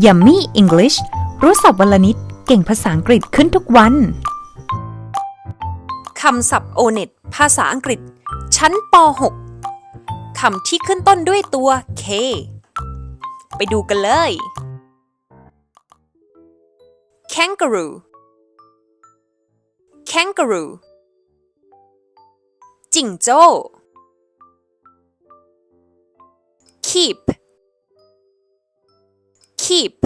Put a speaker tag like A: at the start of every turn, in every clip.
A: Yummy English รู้ศัพท์วลนิด เก่งภาษาอังกฤษขึ้นทุกวัน
B: คำศัพท์โอเน็ตภาษาอังกฤษ ชั้นป .6 คำที่ขึ้นต้นด้วยตัว K ไปดูกันเลย kangaroo kangaroo จิงโจ้ keep keep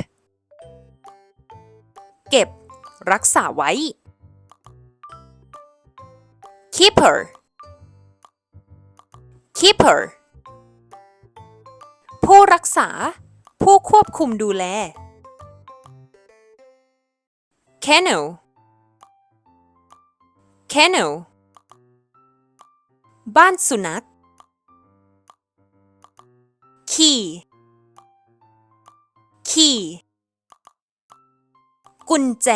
B: เก็บ รักษาไว้ keeper keeper ผู้รักษา ผู้ควบคุมดูแล kennel kennel บ้านสุนัข key key กุญแจ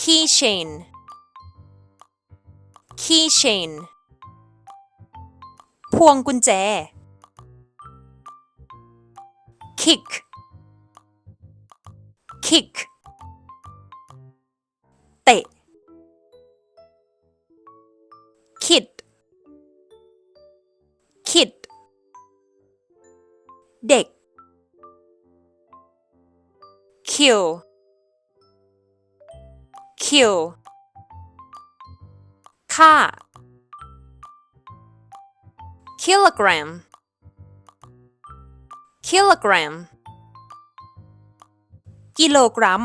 B: keychain keychain พวงกุญแจ kick kick เตะ เด็ก kill kill ค่า kilogram kilogram กิโลกรัม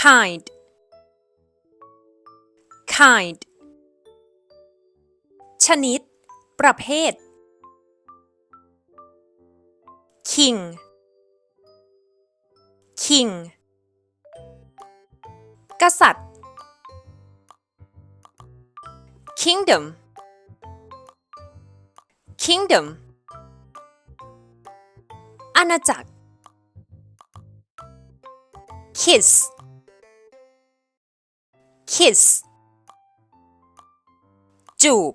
B: kind kind ชนิด ประเภท king king กษัตริย์ kingdom kingdom อาณาจักร kiss kiss จูบ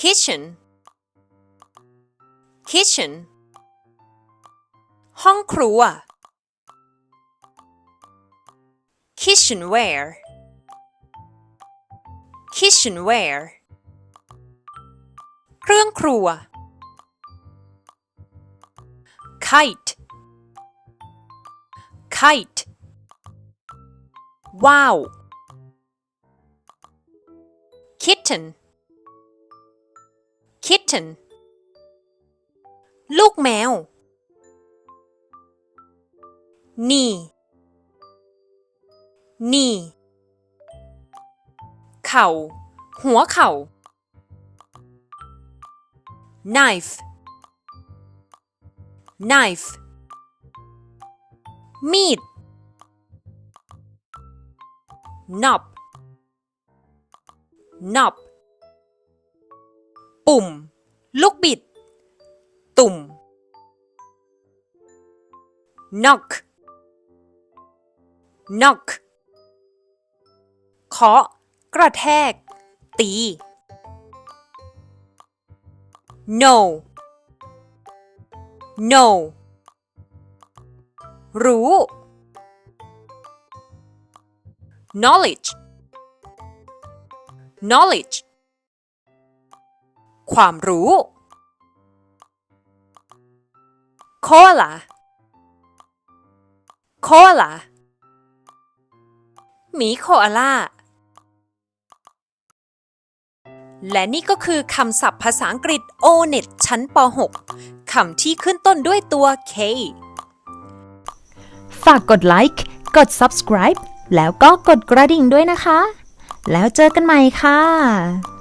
B: kitchen Kitchen ห้องครัว kitchenware kitchenware เครื่องครัว kite kite ว้าว kitten kitten ลูกแมว นี่ นี่ เข่า หัวเข่า knife knife มีด knob knob ปุ่ม ลูกบิด ตุ่ม knock knock เคาะ กระแทก ตี no no รู้ knowledge knowledge ความรู้ koala koala หมีโคอาล่า และนี่ก็คือคำศัพท์ภาษาอังกฤษ O-NET ชั้นป .6 คำที่ขึ้นต้นด้วยตัว K
A: ฝากกดไลค์ กด subscribe แล้วก็กดกระดิ่งด้วยนะคะ แล้วเจอกันใหม่ค่ะ